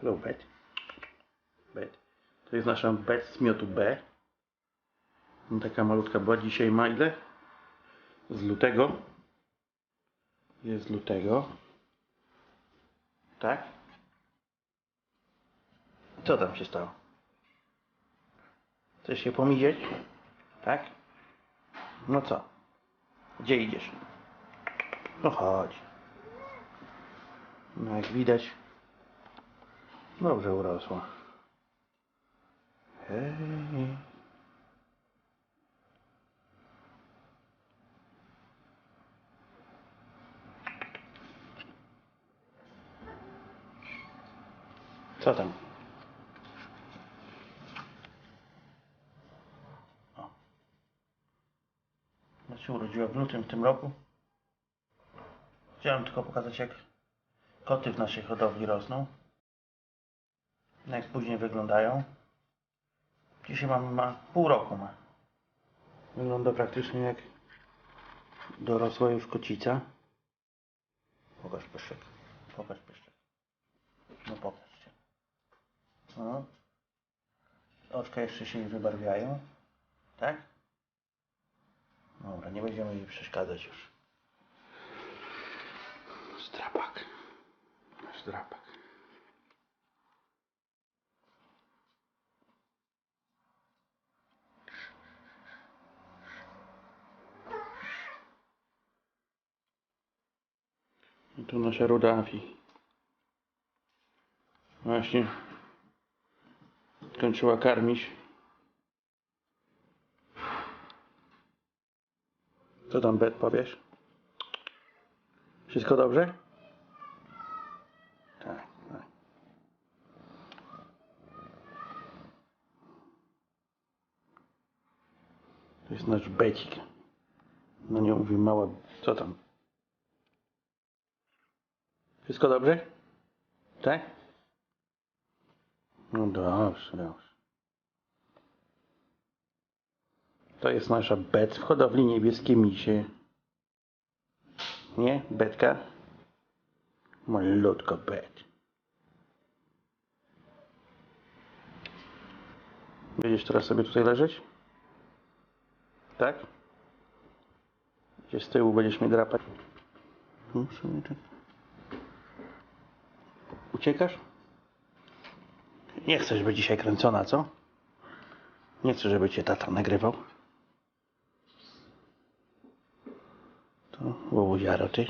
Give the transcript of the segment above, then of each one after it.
Hello, Bet. Bet. To jest nasza Bet z miotu B. No, Taka malutka była. Dzisiaj ma ile? Z lutego. Jest z lutego. Tak? Co tam się stało? Chcesz się pomidzieć? Tak? No co? Gdzie idziesz? No chodź. No jak widać, dobrze urosła. Hej. Co tam? O. Ja się urodziła w lutym w tym roku. Chciałem tylko pokazać jak koty w naszej hodowli rosną. Jak później wyglądają. Dzisiaj mam, ma pół roku ma. Wygląda praktycznie jak dorosła już kocica. Pokaż pyszczek. Pokaż pyszczek. No pokażcie. No. Oczka jeszcze się nie wybarwiają. Tak? Dobra, nie będziemy jej przeszkadzać już. Zdrapak. Zdrapak. I tu nasza ruda Afi. Właśnie skończyła karmić. Co tam, Bet, powiesz? Wszystko dobrze? Tak, tak. To jest nasz becik. No nie mówi mała. Co tam? Wszystko dobrze? Tak? No dobrze, dobrze. To jest nasza bet w hodowli niebieskie misie. Nie? Betka? Malutko bet. Będziesz teraz sobie tutaj leżeć? Tak? Gdzie z tyłu będziesz mnie drapać? No, sobie tak. Uciekasz? Nie chcesz być dzisiaj kręcona, co? Nie chcę, żeby cię tata nagrywał. To łobuziaro ty.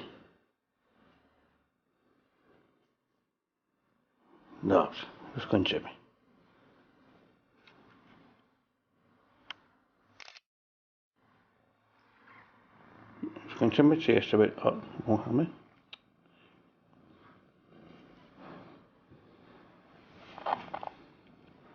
Dobrze, już kończymy. Już kończymy, czy jeszcze by... O, wąchamy?